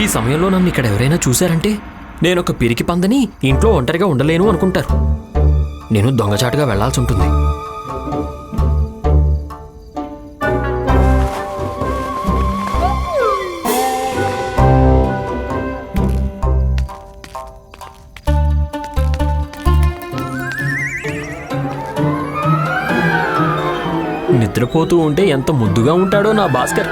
ఈ సమయంలో నన్ను ఇక్కడ ఎవరైనా చూశారంటే నేను ఒక పిరికి పందని ఇంట్లో ఒంటరిగా ఉండలేను అనుకుంటారు. నేను దొంగచాటుగా వెళ్ళాల్సి ఉంటుంది. నిద్రపోతూ ఉంటే ఎంత ముద్దుగా ఉంటాడో నా భాస్కర్.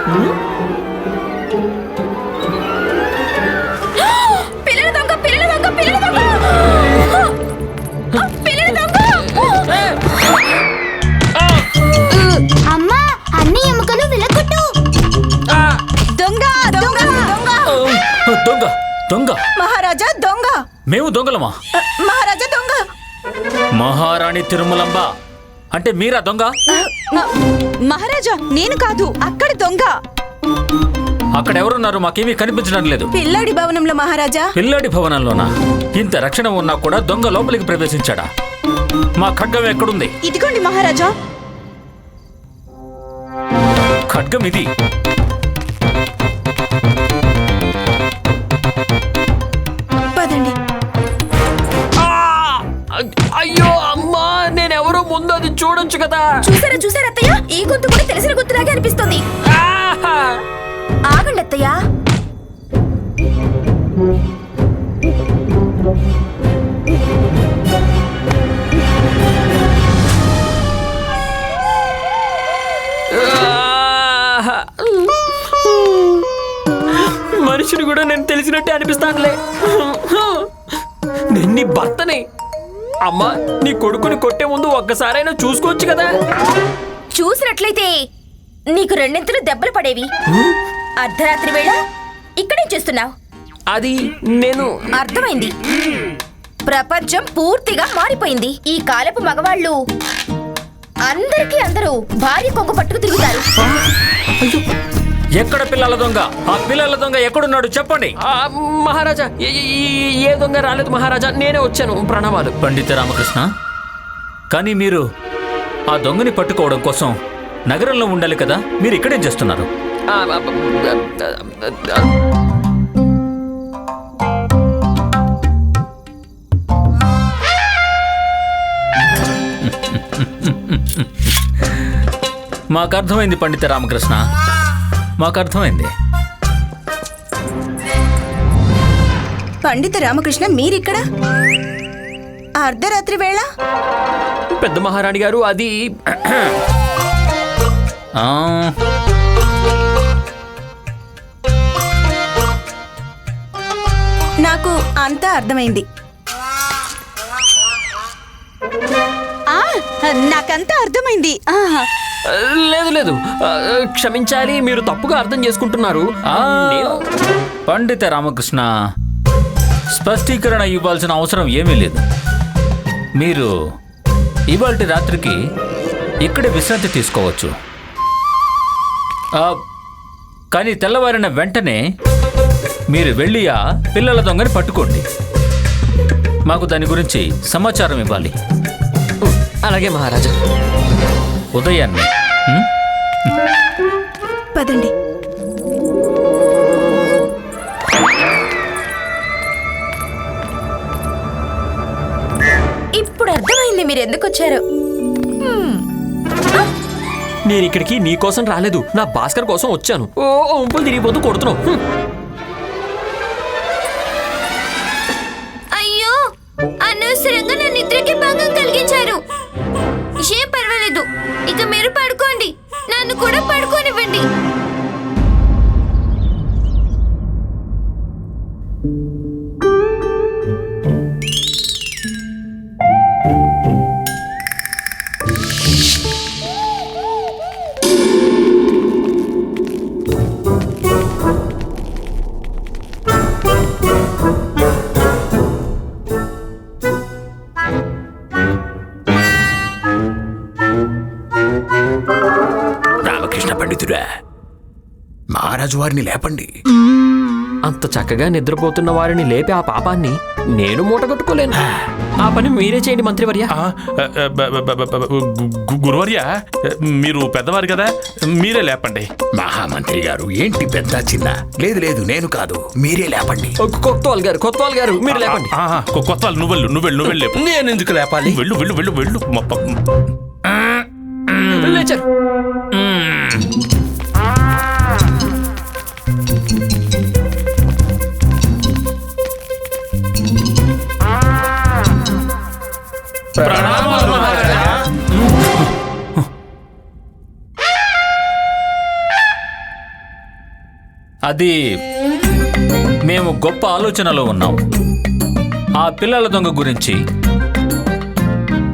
మహారాణి తిరుమలంబ. అంటే మీరా దొంగ? మహారాజా నేను కాదు అక్కడ దొంగ. అక్కడ ఎవరున్నారు మాకేమీ కనిపించడం లేదు. పిల్లాడి భవనంలో మహారాజా. పిల్లాడి భవనంలోనా? ఇంత రక్షణ ఉన్నా కూడా దొంగ లోపలికి ప్రవేశించాడా? మా ఖడ్గం ఎక్కడుంది? ఇదిగోండి మహారాజా. ఖడ్గం ఇది. చూడొచ్చు కదా. చూసారా చూసారా అత్తయ్య? ఈ గొంతు కూడా తెలిసిన గొంతులాగే అనిపిస్తుంది! ఆగండి అత్తయ్య! మనిషిని కూడా నేను తెలిసినట్టే అనిపిస్తానులే నేను నీ భర్తని. అమ్మా నీ కొడుకుని కొట్టే ముందు ఒక్కసారైనా చూసుకోవచ్చు కదా? చూసినట్లయితే నీకు రెండింతలు దెబ్బలు పడేవి. అర్ధరాత్రి వేళ ఇక్కడే చేస్తున్నావు? అది నేను అర్థమైంది. ప్రపంచం పూర్తిగా మారిపోయింది. ఈ కాలపు మగవాళ్ళు అందరికీ అందరూ భార్య కొంగు పట్టుకు తిరుగుతారు. ఎక్కడ పిల్లల దొంగ? ఆ పిల్లల దొంగ ఎక్కడున్నాడు చెప్పండి. మహారాజా ఏ- దొంగ రాలేదు మహారాజా నేనే వచ్చాను ప్రణామాలు పండిత రామకృష్ణ కానీ మీరు ఆ దొంగని పట్టుకోవడం కోసం నగరంలో ఉండాలి కదా? మీరు ఇక్కడేం చేస్తున్నారు. మాకు అర్థమైంది పండిత రామకృష్ణ. మాకు అర్థమైంది పండిత రామకృష్ణ మీరిక్కడ? అర్ధరాత్రి వేళ? పెద్ద మహారాణి గారు అది ఆ, నాకు అంతా అర్థమైంది. నాకంతా అర్థమైంది. లేదు లేదు. క్షమించాలి మీరు తప్పుగా అర్థం చేసుకుంటున్నారు. పండిత రామకృష్ణ స్పష్టీకరణ ఇవ్వాల్సిన అవసరం ఏమీ లేదు. మీరు ఇవాళ రాత్రికి ఇక్కడే విశ్రాంతి తీసుకోవచ్చు. కానీ తెల్లవారిన వెంటనే మీరు వెళ్ళి ఆ పిల్లల దొంగని పట్టుకోండి. మాకు దాని గురించి సమాచారం ఇవ్వాలి. అలాగే మహారాజా. ఉదయాన్నే? పదండి. ఇప్పుడు అర్థమైంది మీరు ఎందుకు వచ్చారు. నేను ఇక్కడికి నీ కోసం రాలేదు. నా భాస్కర్ కోసం వచ్చాను. ఓ ఉంపులు తిరిగిపోతూ కొడుతున్నావు. వారిని లేపండి. అంత చక్కగా నిద్రపోతున్న వారిని లేపి ఆ పాపాన్ని నేను మూట కట్టుకోలేను ఆ పని మీరే చేయండి మంత్రివర్య. గురువర్య మీరు పెద్దవారు కదా మీరే లేపండి. మహామంత్రి గారు ఏంటి పెద్ద చిన్న? లేదు లేదు నేను కాదు మీరే లేపండి. కొత్త వాళ్ళు గారు కొత్త వాళ్ళు గారు మీరు లేపండి. ఆ, కొ- కొత్త వాళ్ళు నువ్వు వెళ్ళు నువ్వు వెళ్ళు నువ్వు వెళ్ళు నేను ఎందుకు లేపాలి? వెళ్ళు వెళ్ళు వెళ్ళు వెళ్ళు లేచారు. అది మేము గొప్ప ఆలోచనలో ఉన్నాం. ఆ పిల్లల దొంగ గురించి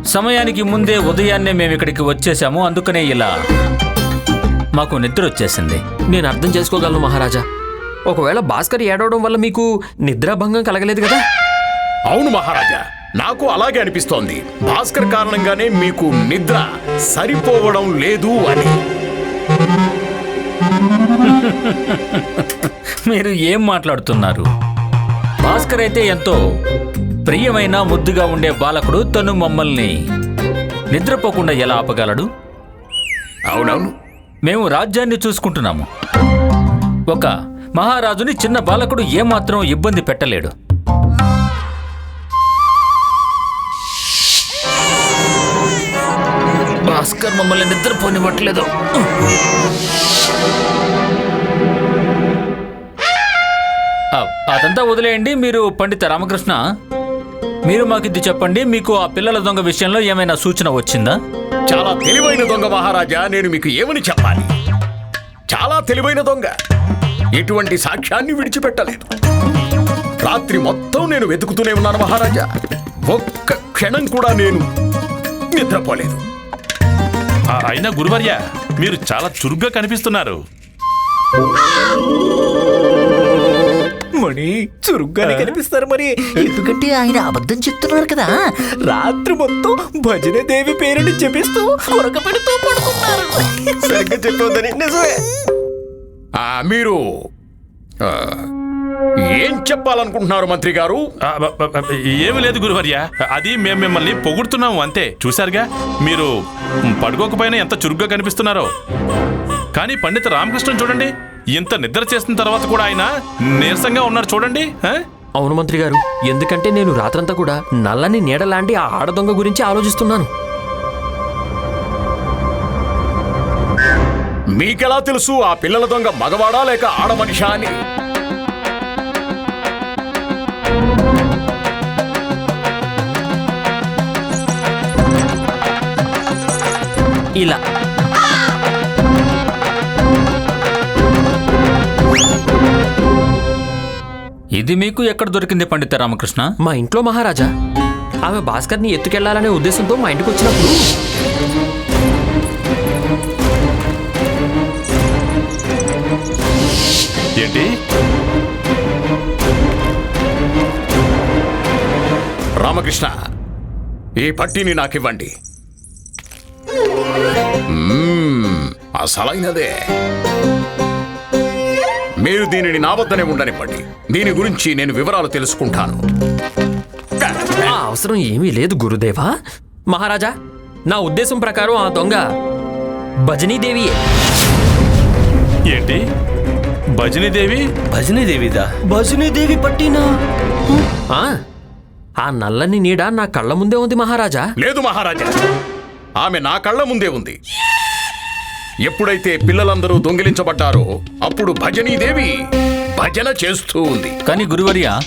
సమయానికి ముందే ఉదయాన్నే మేము ఇక్కడికి వచ్చేసాము. అందుకనే ఇలా మాకు నిద్ర వచ్చేసింది నేను అర్థం చేసుకోగలను మహారాజా. ఒకవేళ భాస్కర్ ఏడవడం వల్ల మీకు నిద్రాభంగం కలగలేదు కదా? అవును మహారాజా నాకు అలాగే అనిపిస్తోంది. భాస్కర్ కారణంగానే మీకు నిద్ర సరిపోవడం లేదు అని. మీరు ఏం మాట్లాడుతున్నారు? భాస్కర్ అయితే ఎంతో ప్రియమైన ముద్దుగా ఉండే బాలకుడు తను మమ్మల్ని నిద్రపోకుండా ఎలా ఆపగలడు? అవునవును. మేము రాజ్యాన్ని చూసుకుంటున్నాము. ఒక మహారాజుని చిన్న బాలకుడు ఏమాత్రం ఇబ్బంది పెట్టలేడు. భాస్కర్ మమ్మల్ని నిద్రపోనివ్వట్లేదు. అదంతా వదిలేయండి మీరు పండిత రామకృష్ణ. మీరు మాకు ఇది చెప్పండి మీకు ఆ పిల్లల దొంగ విషయంలో ఏమైనా సూచన వచ్చిందా? చాలా తెలివైన దొంగ మహారాజా నేను మీకు ఏమని చెప్పాలి? చాలా తెలివైన దొంగ ఎటువంటి సాక్ష్యాన్ని విడిచిపెట్టలేదు. రాత్రి మొత్తం నేను వెతుకుతూనే ఉన్నాను మహారాజా. ఒక్క క్షణం కూడా నేను నిద్రపోలేదు. ఆ, అయినా గురువర్య మీరు చాలా చురుగ్గా కనిపిస్తున్నారు. మణి చురుగ్గానే కనిపిస్తారు మరి. ఎందుకంటే ఆయన అబద్ధం చెప్తున్నారు కదా. రాత్రి మొత్తం భజన దేవి పేరుని జపిస్తూ కొరక పెడుతూ పడుకున్నారు సరిగ్గా చెప్పొద్దని. నిజమే. ఆ, మీరు ఆ, ఏం చెప్పాలనుకుంటున్నారు మంత్రి గారు? ఆ, బ- బ- బ- ఏమీ లేదు గురువర్య. అది మేము మిమ్మల్ని పొగుడుతున్నాము అంతే. చూశారుగా? మీరు పడుకోకపోయినా ఎంత చురుగ్గా కనిపిస్తున్నారో. కానీ పండిత రామకృష్ణన్ చూడండి. ఇంత నిద్ర చేసిన తర్వాత కూడా ఆయన నీరసంగా ఉన్నారు చూడండి? అవును మంత్రి గారు ఎందుకంటే నేను రాత్రంతా కూడా నల్లని నీడలాంటి ఆ ఆడ దొంగ గురించి ఆలోచిస్తున్నాను మీకెలా తెలుసు ఆ పిల్లల దొంగ మగవాడా లేక ఆడ మనిషా అని ఇలా ఇది మీకు ఎక్కడ దొరికింది పండిత రామకృష్ణ? మా ఇంట్లో మహారాజా. ఆమె భాస్కర్ని ఎత్తుకెళ్ళాలనే ఉద్దేశంతో మా ఇంటికి వచ్చినప్పుడు. ఏంటి? రామకృష్ణ ఈ పట్టీని నాకివ్వండి. అసలైనదే మీరు దీనిని నా వద్దనే ఉండనివ్వండి. దీని గురించి నేను వివరాలు తెలుసుకుంటాను. ఆ అవసరం ఏమీ లేదు గురుదేవా. మహారాజా నా ఉద్దేశం ప్రకారం ఆ దొంగ భజనీదేవియే. ఏంటి? భజనీదేవి? భజనీదేవిదా? భజనీదేవి పట్టినా? ఆ, ఆ నల్లని నీడ నా కళ్ళ ముందే ఉంది మహారాజా. లేదు మహారాజా. ఆమె నా కళ్ళ ముందే ఉంది. ఎప్పుడైతే పిల్లలందరూ దొంగిలించబడ్డారో అప్పుడు భజనీదేవి భజన చేస్తూ ఉంది. కానీ గురువర్య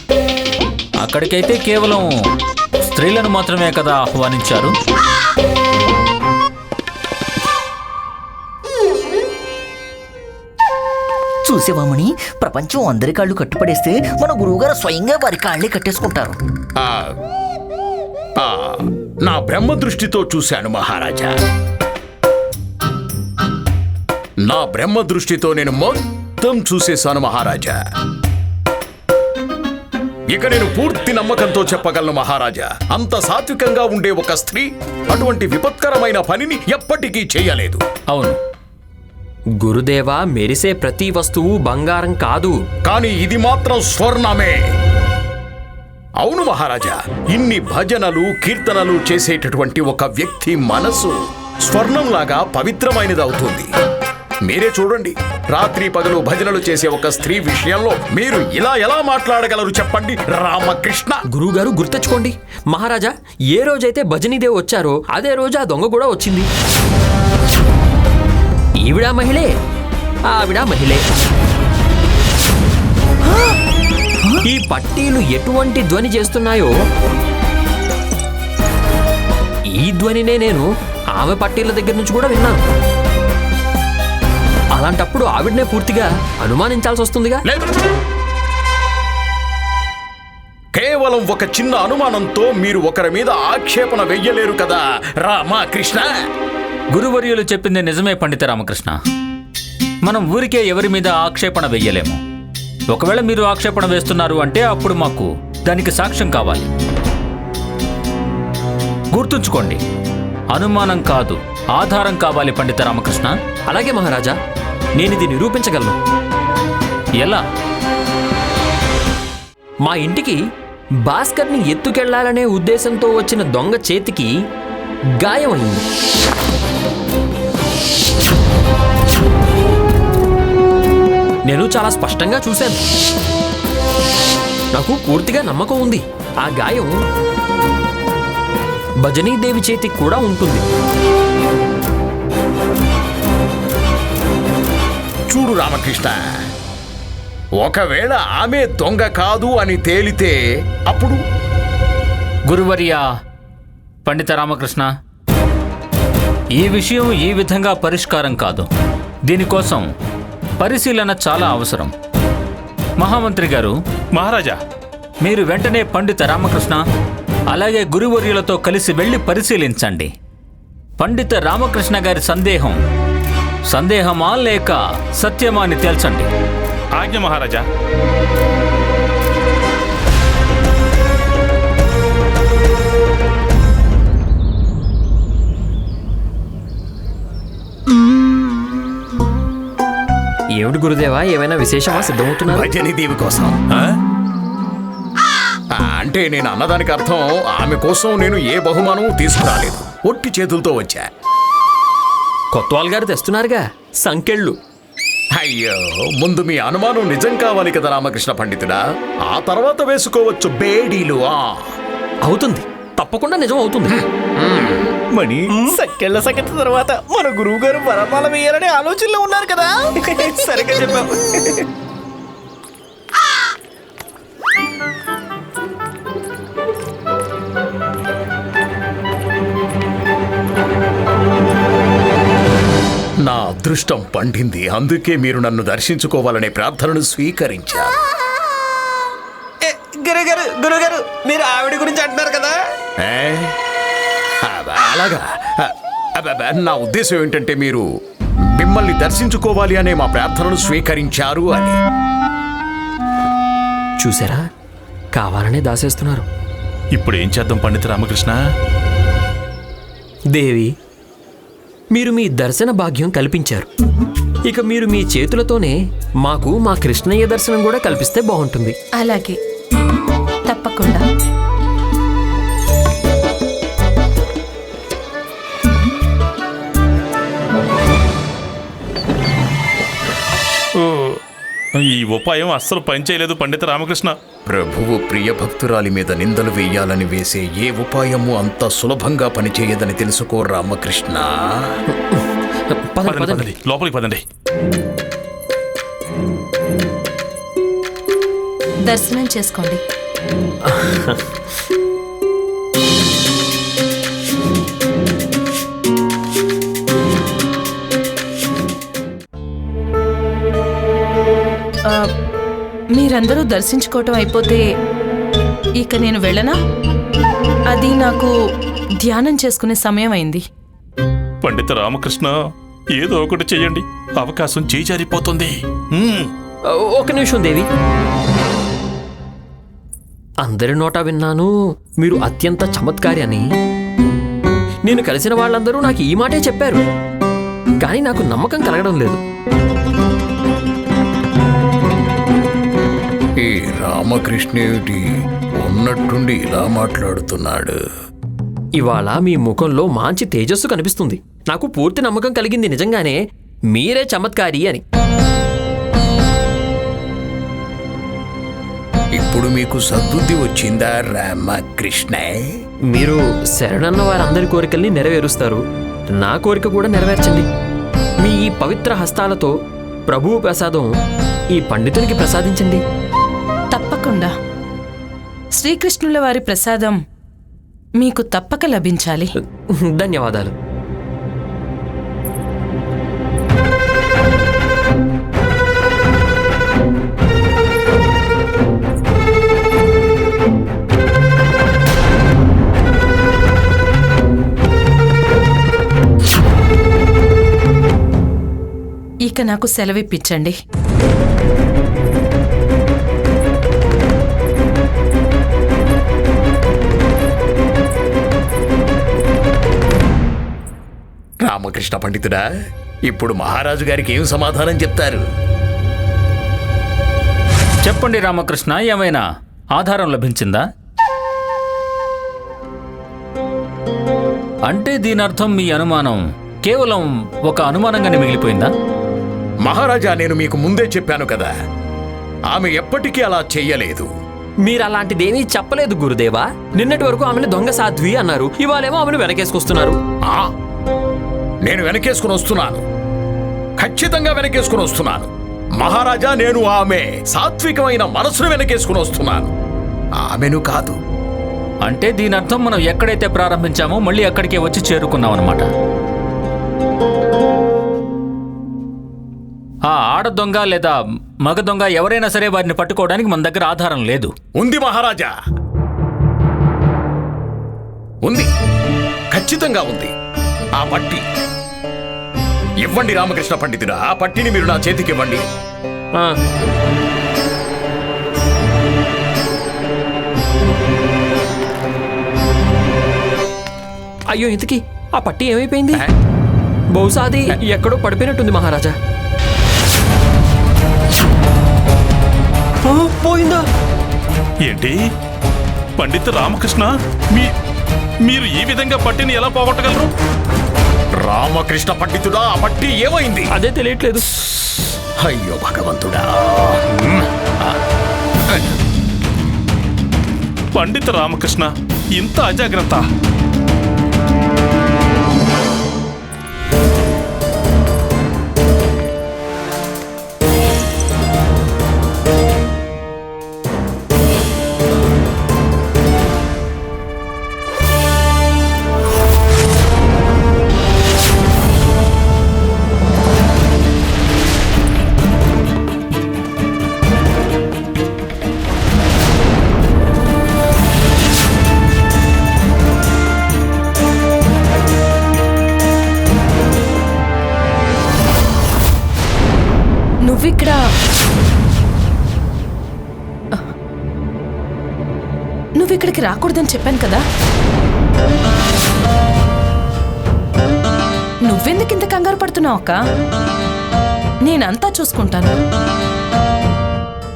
అక్కడికైతే కేవలం స్త్రీలను మాత్రమే కదా ఆహ్వానించారు? చూసేవామని ప్రపంచం అందరి కాళ్ళు కట్టుపడేస్తే మన గురువుగారు స్వయంగా వారి కాళ్ళే కట్టేసుకుంటారు. నా బ్రహ్మ దృష్టితో చూశాను మహారాజా. నా బ్రహ్మ దృష్టితో నేను మొత్తం చూసేశాను మహారాజా. ఇక నేను పూర్తి నమ్మకంతో చెప్పగలను మహారాజా. అంత సాత్వికంగా ఉండే ఒక స్త్రీ అటువంటి విపత్కరమైన పనిని ఎప్పటికీ చేయలేదు. అవును. గురుదేవా మెరిసే ప్రతి వస్తువు బంగారం కాదు. కానీ ఇది మాత్రం స్వర్ణమే. అవును మహారాజా. ఇన్ని భజనలు కీర్తనలు చేసేటటువంటి ఒక వ్యక్తి మనసు స్వర్ణంలాగా పవిత్రమైనది అవుతుంది మీరే చూడండి. రాత్రి పగలు భజనలు చేసే ఒక స్త్రీ విషయంలో మీరు ఇలా ఎలా మాట్లాడగలరు చెప్పండి రామకృష్ణ? గురుగారు గుర్తెచ్చుకోండి. మహారాజా ఏ రోజైతే భజనీదేవి వచ్చారో అదే రోజు ఆ దొంగ కూడా వచ్చింది. ఈవిడ మహిళే ఆవిడ మహిళే. ఈ పట్టీలు ఎటువంటి ధ్వని చేస్తున్నాయో? ఈ ధ్వనినే నేను ఆమె పట్టీల దగ్గర నుంచి కూడా విన్నాను. అలాంటప్పుడు ఆవిడనే పూర్తిగా అనుమానించాల్సి వస్తుందిగా? లేదు. కేవలం ఒక చిన్న అనుమానంతో మీరు ఒకరి మీద ఆక్షేపణ వెయ్యలేరు కదా రామకృష్ణ? గురువర్యులు చెప్పింది నిజమే పండిత రామకృష్ణ. మనం ఊరికే ఎవరి మీద ఆక్షేపణ వెయ్యలేము. ఒకవేళ మీరు ఆక్షేపణ వేస్తున్నారు అంటే అప్పుడు మాకు దానికి సాక్ష్యం కావాలి. గుర్తుంచుకోండి అనుమానం కాదు ఆధారం కావాలి పండిత రామకృష్ణ. అలాగే మహారాజా. నేను ఇది నిరూపించగలను. ఎలా? మా ఇంటికి భాస్కర్ని ఎత్తుకెళ్ళాలనే ఉద్దేశంతో వచ్చిన దొంగ చేతికి గాయమైంది. నేను చాలా స్పష్టంగా చూశాను. నాకు పూర్తిగా నమ్మకం ఉంది. ఆ గాయం భజనీదేవి చేతికి కూడా ఉంటుంది. చూడు రామకృష్ణ. ఒకవేళ ఆమె దొంగ కాదు అని తేలితే అప్పుడు? గురువర్యా పండిత రామకృష్ణ ఈ విషయం ఈ విధంగా పరిష్కారం కాదు. దీనికోసం పరిశీలన చాలా అవసరం. మహామంత్రి గారు మహారాజా. మీరు వెంటనే పండిత రామకృష్ణ అలాగే గురువర్యులతో కలిసి వెళ్ళి పరిశీలించండి. పండిత రామకృష్ణ గారి సందేహం సందేహమా లేక సత్యమా అని తేల్చండి. ఆజ్ఞ మహారాజా. ఏమిటి గురుదేవా ఏమైనా విశేషమా? సిద్ధమవుతున్నారు? భజని దేవి కోసం. ఆ? అంటే నేను అన్నదానికి అర్థం ఆమె కోసం నేను ఏ బహుమానం తీసుకురాలేదు. ఒట్టి చేతులతో వచ్చా. కొత్వాల్ గారు తెస్తున్నారుగా. సంకెళ్ళు. అయ్యో ముందు మీ అనుమానం నిజం కావాలి కదా రామకృష్ణ పండితుడా? ఆ తర్వాత వేసుకోవచ్చు బేడీలు ఆ. అవుతుంది. తప్పకుండా నిజం అవుతుంది. మణి సక్కెళ్ళ సంగతి తర్వాత మన గురువు గారు వరమాల వేయాలనే ఆలోచనలో ఉన్నారు కదా. సరిగ్గా చెప్పావు. నా అదృష్టం పండింది. అందుకే మీరు నన్ను దర్శించుకోవాలనే ప్రార్థనను స్వీకరించారు. గురుగారు గురుగారు మీరు ఆవిడ గురించి అంటున్నారు కదా? అలాగా. నా ఉద్దేశం ఏంటంటే మీరు మిమ్మల్ని దర్శించుకోవాలి అనే మా ప్రార్థనను స్వీకరించారు అని. చూసారా? కావాలనే దాసేస్తున్నారు. ఇప్పుడు ఏం చేద్దాం పండిత రామకృష్ణ? దేవి మీరు మీ దర్శన భాగ్యం కల్పించారు. ఇక మీరు మీ చేతులతోనే మాకు మా కృష్ణయ్య దర్శనం కూడా కల్పిస్తే బాగుంటుంది. అలాగే. తప్పకుండా. ఈ ఉపాయం అస్సలు పనిచేయలేదు పండిత రామకృష్ణ. ప్రభువు ప్రియ భక్తురాలి మీద నిందలు వేయాలని వేసే ఏ ఉపాయము అంత సులభంగా పనిచేయదని తెలుసుకో రామకృష్ణ. పదండి లోపలికి పదండి. దర్శనం చేసుకోండి. మీరందరూ దర్శించుకోవటం అయిపోతే ఇక నేను వెళ్ళనా? అది నాకు ధ్యానం చేసుకునే సమయం అయింది. పండిత రామకృష్ణ ఏదో ఒకటి చెయ్యండి. అవకాశం చేజారిపోతుంది. ఒక నిమిషం దేవి. అందరి నోట విన్నాను మీరు అత్యంత చమత్కారి అని నేను కలిసిన వాళ్ళందరూ నాకు ఈ మాటే చెప్పారు. కానీ నాకు నమ్మకం కలగడం లేదు. ఈ రామకృష్ణేటి ఉన్న ఉన్నట్టుండి ఇలా మాట్లాడుతున్నాడు. ఇవాళ మీ ముఖంలో మంచి తేజస్సు కనిపిస్తుంది. నాకు పూర్తి నమ్మకం కలిగింది నిజంగానే మీరే చమత్కారి అని. ఇప్పుడు మీకు సద్బుద్ధి వచ్చిందా రామకృష్ణ? మీరు శరణన్న వారందరి కోరికల్ని నెరవేరుస్తారు. నా కోరిక కూడా నెరవేర్చండి. మీ ఈ పవిత్ర హస్తాలతో ప్రభువు ప్రసాదం ఈ పండితునికి ప్రసాదించండి. తప్పకుండా. శ్రీకృష్ణుల వారి ప్రసాదం మీకు తప్పక లభించాలి. ధన్యవాదాలు. ఇక నాకు సెలవిప్పించండి. రామకృష్ణ పండితుడా? ఇప్పుడు మహారాజు గారికి ఏం సమాధానం చెప్తారు? చెప్పండి రామకృష్ణ ఏమైనా ఆధారం లభించిందా? అంటే దీని అర్థం మీ అనుమానం కేవలం ఒక అనుమానంగానే మిగిలిపోయిందా? మహారాజా నేను మీకు ముందే చెప్పాను కదా. ఆమె ఎప్పటికీ అలా చెయ్యలేదు. మీరు అలాంటిదేమీ చెప్పలేదు గురుదేవా? నిన్నటి వరకు ఆమెను దొంగ సాధ్వి అన్నారు. ఇవాళేమో ఆమెను వెనకేసుకొస్తున్నారు. ఆ! నేను వెనకేసుకుని వస్తున్నాను. ఖచ్చితంగా వెనకేసుకుని వస్తున్నాను. మహారాజా నేను ఆమె. సాత్వికమైన మనసును వెనకేసుకుని వస్తున్నాను. ఆమెను కాదు. అంటే దీని అర్థం మనం ఎక్కడైతే ప్రారంభించామో మళ్ళీ అక్కడికే వచ్చి చేరుకున్నాం అనమాట ఆ ఆడ దొంగ లేదా మగ దొంగ ఎవరైనా సరే వారిని పట్టుకోవడానికి మన దగ్గర ఆధారం లేదు. ఉంది మహారాజా. ఉంది. ఖచ్చితంగా ఉంది. ఆ పట్టి. ఇవ్వండి రామకృష్ణ పండితుడా ఆ పట్టిని మీరు నా చేతికి ఇవ్వండి ఆ, అయ్యో ఇంతకీ ఆ పట్టి ఏమైపోయింది? బహుశా అది ఎక్కడో పడిపోయినట్టుంది మహారాజా. పోయిందా? ఏంటి? పండిత రామకృష్ణ మీ మీరు ఈ విధంగా పట్టిని ఎలా పోగొట్టగలరు? రామకృష్ణ పండితుడా? ఆ పట్టి ఏమైంది? అదే తెలియట్లేదు. అయ్యో భగవంతుడా. పండిత రామకృష్ణ ఇంత అజాగ్రత్త. నువ్విక్కడికి చెప్పాను కదా. నువ్వెందుకు ఇంత కంగారు పడుతున్నావు అక్క? నేనంతా చూసుకుంటాను.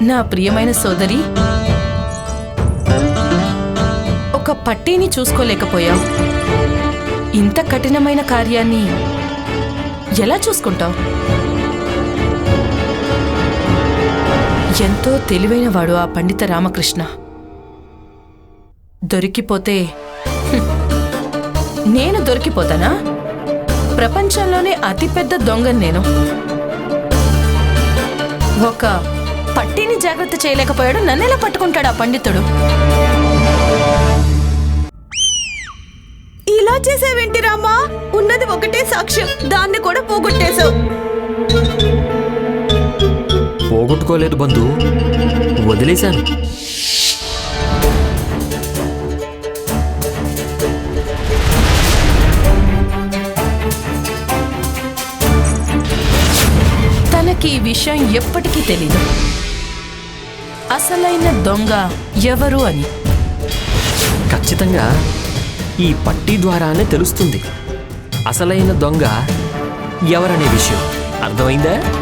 నా ప్రియమైన సోదరి ఒక పట్టీని చూసుకోలేకపోయావు. ఇంత కఠినమైన కార్యాన్ని ఎలా చూసుకుంటావు? ఎంతో తెలివైనవాడు ఆ పండిత రామకృష్ణ. దొరికిపోతే. నేను దొరికిపోతానా? ప్రపంచంలోనే అతిపెద్ద దొంగను నేను. ఒక పట్టిని జాగ్రత్త చేయలేకపోయాడు నన్నెలా పట్టుకుంటాడు ఆ పండితుడు? ఇలా చేసావేంటి రామా? ఉన్నది ఒకటే సాక్ష్యం దాన్ని కూడా పోగొట్టేశావు. పోగొట్టుకోలేదు బంధు. వదిలేశాను. తనకి ఈ విషయం ఎప్పటికీ తెలీదు. అసలైన దొంగ ఎవరు అని. ఖచ్చితంగా ఈ పట్టీ ద్వారానే తెలుస్తుంది. అసలైన దొంగ ఎవరనే విషయం. అర్థమైందా?